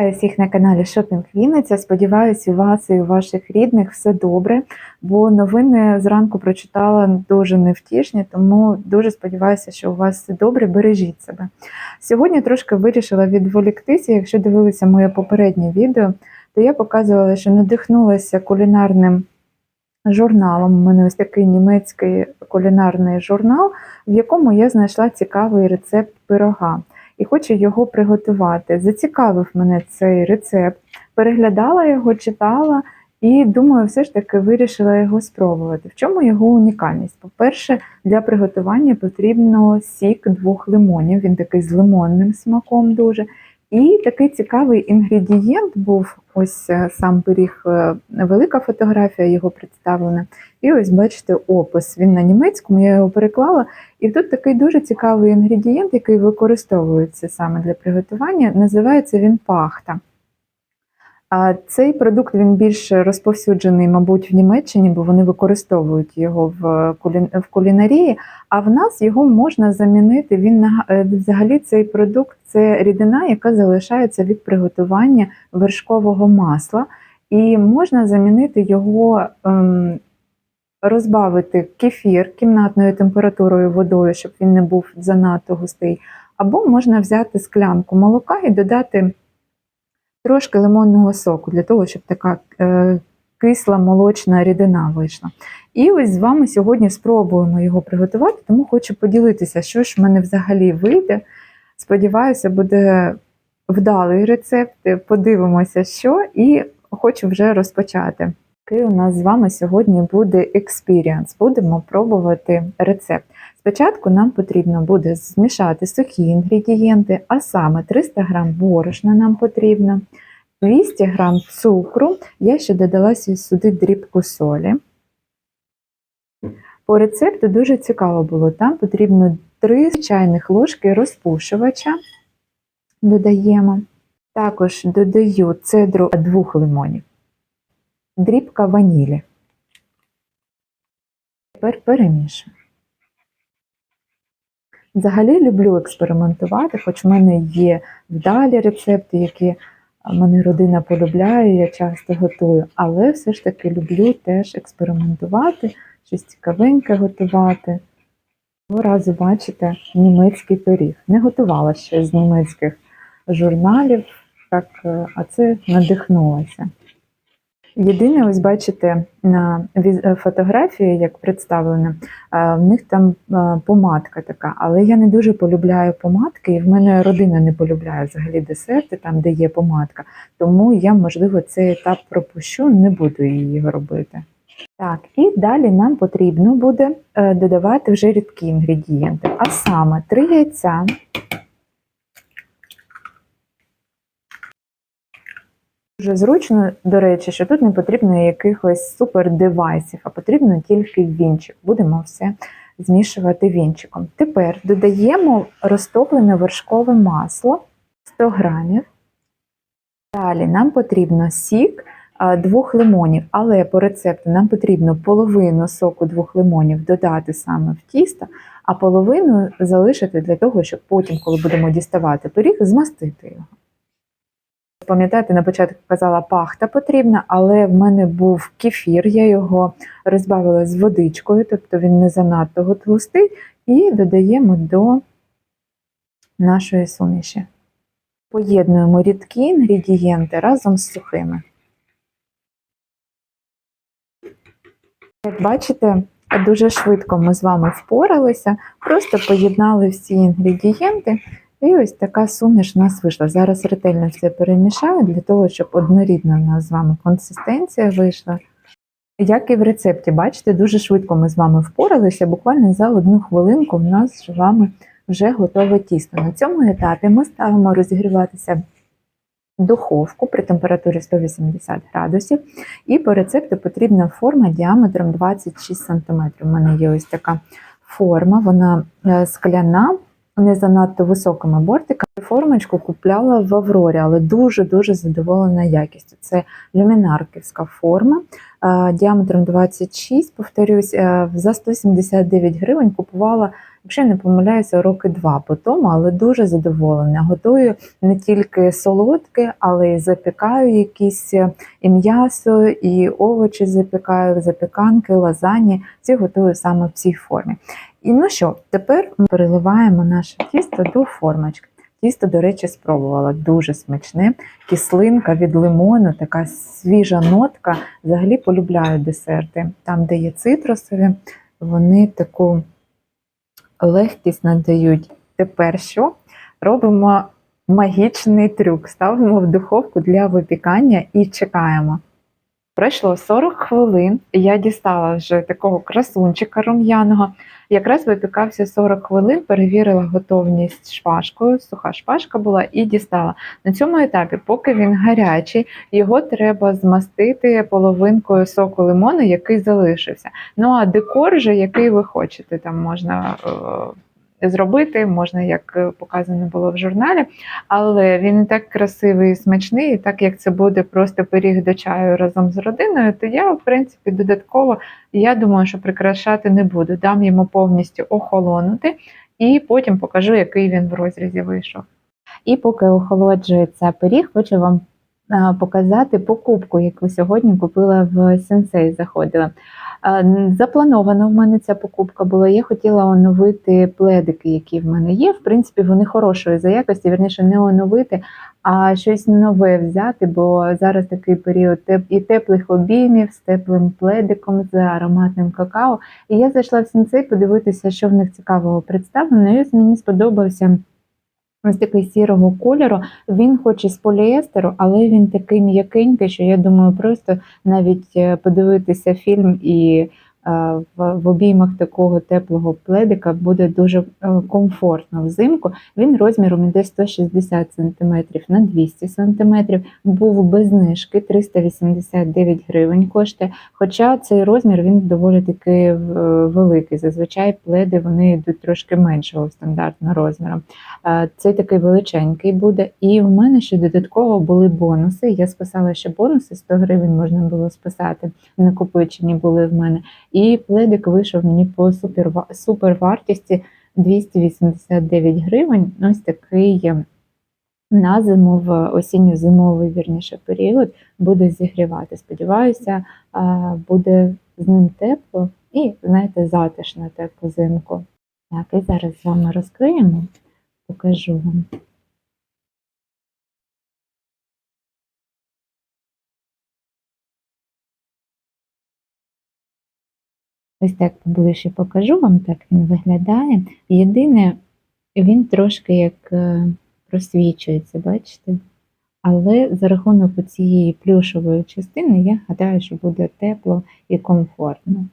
Вітаю всіх на каналі Шопінг Вінниця. Сподіваюсь, у вас і у ваших рідних все добре, бо новини зранку прочитала дуже невтішні, тому дуже сподіваюся, що у вас все добре. Бережіть себе. Сьогодні трошки вирішила відволіктися. Якщо дивилися моє попереднє відео, то я показувала, що надихнулася кулінарним журналом. У мене ось такий німецький кулінарний журнал, в якому я знайшла цікавий рецепт пирога і хочу його приготувати. Зацікавив мене цей рецепт, переглядала його, читала і думаю, все ж таки вирішила його спробувати. В чому його унікальність? По-перше, для приготування потрібно сік двох лимонів, він такий з лимонним смаком дуже. І такий цікавий інгредієнт був ось е, сам пиріг, е, велика фотографія його представлена. І ось бачите опис. Він на німецькому, я його переклала. І тут такий дуже цікавий інгредієнт, який використовується саме для приготування. Називається він пахта. А цей продукт він більш розповсюджений, мабуть, в Німеччині, бо вони використовують його в в кулінарії. А в нас його можна замінити. Він е, взагалі цей продукт це рідина, яка залишається від приготування вершкового масла, і можна замінити його. Ем, Розбавити кефір кімнатною температурою водою, щоб він не був занадто густий, або можна взяти склянку молока і додати трошки лимонного соку, для того, щоб така е, кисла молочна рідина вийшла. І ось з вами сьогодні спробуємо його приготувати, тому хочу поділитися, що ж в мене взагалі вийде. Сподіваюся, буде вдалий рецепт. Подивимося, що, і хочу вже розпочати. Який у нас з вами сьогодні буде експіріанс. Будемо пробувати рецепт. Спочатку нам потрібно буде змішати сухі інгредієнти, а саме 300 г борошна нам потрібно, 200 г цукру. Я ще додала сюди дрібку солі. По рецепту дуже цікаво було. Там потрібно 3 чайних ложки розпушувача. Додаємо. Також додаю цедру двох лимонів, дрібка ванілі. Тепер перемішую. Взагалі люблю експериментувати, хоч в мене є вдалі рецепти, які мене родина полюбляє, я часто готую, але все ж таки люблю теж експериментувати, щось цікавеньке готувати. Цього разу бачите німецький пиріг. Не готувала ще з німецьких журналів, так, е, а це надихнулася. Єдине, ось бачите, на е, фотографії, як представлено, в них там помадка така, але я не дуже полюбляю помадки, і в мене родина не полюбляє взагалі десерти, там, де є помадка. Тому я, можливо, цей етап пропущу, не буду її робити. Так, і далі нам потрібно буде е, додавати вже рідкі інгредієнти, а саме 3 яйця. Дуже зручно, до речі, що тут не потрібно якихось супер девайсів, а потрібно тільки вінчик. Будемо все змішувати вінчиком. Тепер додаємо розтоплене вершкове масло 100 грамів. Далі нам потрібно сік двох лимонів, але по рецепту нам потрібно половину соку двох лимонів додати саме в тісто, а половину залишити для того, щоб потім, коли будемо діставати пиріг, змастити його. Пам'ятаєте, на початку казала, пахта потрібна, але в мене був кефір, я його розбавила з водичкою, тобто він не занадто густий, і додаємо до нашої суміші. Поєднуємо рідкі інгредієнти разом з сухими. Як бачите, дуже швидко ми з вами впоралися, просто поєднали всі інгредієнти і ось така суміш у нас вийшла. Зараз ретельно все перемішаю для того, щоб однорідна у нас з вами консистенція вийшла. Як і в рецепті, бачите, дуже швидко ми з вами впоралися, буквально за одну хвилинку в нас з вами вже готове тісто. На цьому етапі ми ставимо розігріватися духовку при температурі 180 градусів, і по рецепту потрібна форма діаметром 26 см. У мене є ось така форма, вона е, скляна не занадто високими бортиками. Формочку купляла в Аврорі, але дуже-дуже задоволена якістю. Це люмінарківська форма е, діаметром 26, повторюсь, е, за 179 гривень купувала, якщо не помиляюся, роки два по тому, але дуже задоволена. Готую не тільки солодке, але й запікаю якісь е, і м'ясо, і овочі запікаю, запіканки, лазані. Всі готую саме в цій формі. І ну що, тепер ми переливаємо наше тісто до формочки. Тісто, до речі, спробувала дуже смачне. Кислинка від лимону, така свіжа нотка. Взагалі полюбляю десерти. Там, де є цитрусові, вони таку легкість надають. Тепер що? Робимо магічний трюк. Ставимо в духовку для випікання і чекаємо. Пройшло 40 хвилин, я дістала вже такого красунчика рум'яного. Якраз випікався 40 хвилин, перевірила готовність шпажкою, суха шпажка була і дістала. На цьому етапі, поки він гарячий, його треба змастити половинкою соку лимону, який залишився. Ну а декор, же, який ви хочете, там можна е, зробити, можна, як е, показано було в журналі, але він і так красивий і смачний, і так як це буде просто пиріг до чаю разом з родиною, то я, в принципі, додатково, я думаю, що прикрашати не буду. Дам йому повністю охолонути і потім покажу, який він в розрізі вийшов. І поки охолоджується пиріг, хочу вам показати покупку, яку сьогодні купила в сенсей. Заходила. Запланована в мене ця покупка була. Я хотіла оновити пледики, які в мене є. В принципі, вони хорошої за якості, вірніше, не оновити, а щось нове взяти, бо зараз такий період і теплих обіймів з теплим пледиком, з ароматним какао. І я зайшла в сенсей подивитися, що в них цікавого представлено. І мені сподобався. Ось такий сірого кольору. Він хоч з поліестеру, але він такий м'якенький, що я думаю, просто навіть е, подивитися фільм і в, в обіймах такого теплого пледика буде дуже е, комфортно взимку. Він розміром іде 160 см на 200 см, був без знижки 389 гривень коштує. Хоча цей розмір він доволі таки е, великий. Зазвичай пледи вони йдуть трошки меншого стандартного розміру. Е, Цей такий величенький буде. І в мене ще додатково були бонуси. Я списала ще бонуси, 100 гривень можна було списати. Накопичені були в мене. І пледик вийшов мені по супер, супер 289 гривень. Ось такий е, на зиму в осінньо-зимовий вірніше період буде зігрівати. Сподіваюся, буде з ним тепло і, знаєте, затишно тепло взимку. Так, і зараз з вами розкриємо, покажу вам. Ось так поближче покажу вам, так він виглядає. Єдине, він трошки як е, просвічується, бачите? Але за рахунок цієї плюшової частини, я гадаю, що буде тепло і комфортно.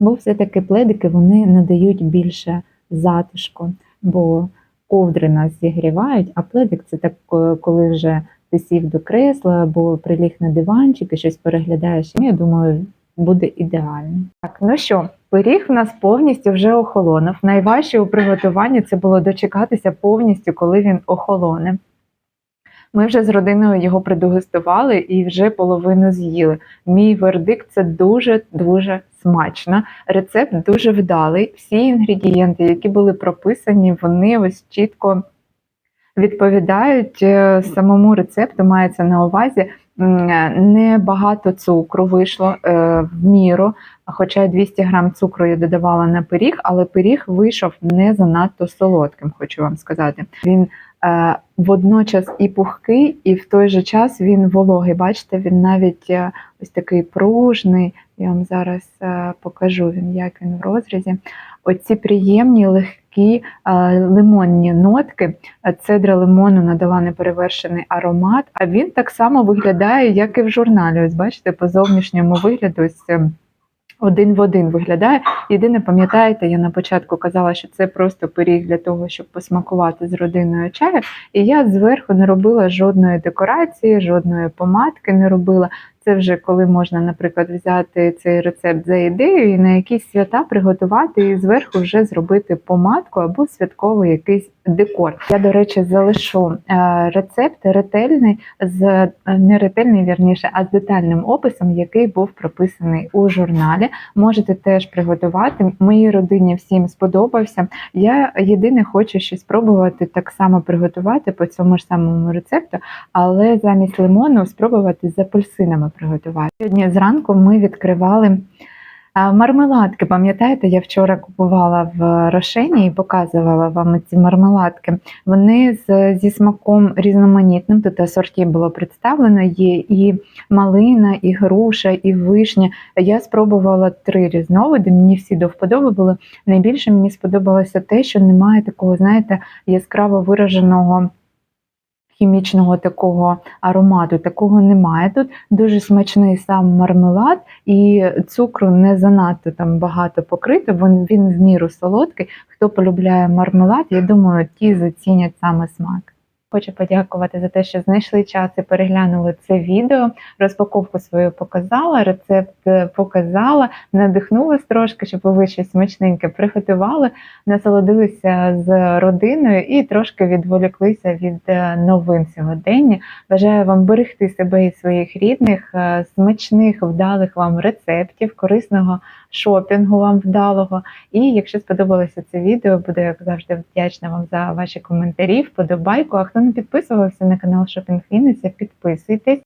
Бо все-таки пледики вони надають більше затишку, бо ковдри нас зігрівають, а пледик це так, е, коли вже ти сів до кресла або приліг на диванчик і щось переглядаєш. Я думаю, буде ідеально. Так, ну що, пиріг в нас повністю вже охолонув. Найважче у приготуванні це було дочекатися повністю, коли він охолоне. Ми вже з родиною його придегустували і вже половину з'їли. Мій вердикт це дуже-дуже смачно. Рецепт дуже вдалий. Всі інгредієнти, які були прописані, вони ось чітко відповідають е, самому рецепту, мається на увазі. М, Небагато цукру вийшло е, в міру, хоча 200 грам цукру я додавала на пиріг, але пиріг вийшов не занадто солодким, хочу вам сказати. Він е, водночас і пухкий, і в той же час він вологий. Бачите, він навіть е, ось такий пружний. Я вам зараз е, покажу він, як він в розрізі. Оці приємні, легкі е, лимонні нотки. Цедра лимону надала неперевершений аромат, а він так само виглядає, як і в журналі. Ось бачите, по зовнішньому вигляду ось е, один в один виглядає. Єдине, пам'ятаєте, я на початку казала, що це просто пиріг для того, щоб посмакувати з родиною чаю. І я зверху не робила жодної декорації, жодної помадки не робила. Це вже коли можна, наприклад, взяти цей рецепт за ідею і на якісь свята приготувати і зверху вже зробити помадку або святковий якийсь декор. Я, до речі, залишу е, рецепт ретельний з е, не ретельний, вірніше, а з детальним описом, який був прописаний у журналі. Можете теж приготувати. Моїй родині всім сподобався. Я єдине хочу ще спробувати так само приготувати по цьому ж самому рецепту, але замість лимону спробувати з апельсинами приготувати. Сьогодні зранку ми відкривали. Мармеладки, пам'ятаєте, я вчора купувала в Рошені і показувала вам ці мармеладки. Вони зі смаком різноманітним. Тут асорті було представлено. Є і малина, і груша, і вишня. Я спробувала три різновиди. Мені всі до вподоби були. Найбільше мені сподобалося те, що немає такого, знаєте, яскраво вираженого. Хімічного такого аромату такого немає тут. Дуже смачний сам мармелад, і цукру не занадто там багато покрито. бо він в міру солодкий. Хто полюбляє мармелад, я думаю, ті зацінять саме смак. Хочу подякувати за те, що знайшли час і переглянули це відео. Розпаковку свою показала, рецепт е, показала, надихнула вас трошки, щоб ви щось смачненьке приготували, насолодилися з родиною і трошки відволіклися від е, новин сьогодення. Бажаю вам берегти себе і своїх рідних, е, смачних, вдалих вам рецептів, корисного шопінгу вам вдалого. І якщо сподобалося це відео, буду як завжди вдячна вам за ваші коментарі, вподобайку. А хто не підписувався на канал Шопінг Вінниця, підписуйтесь.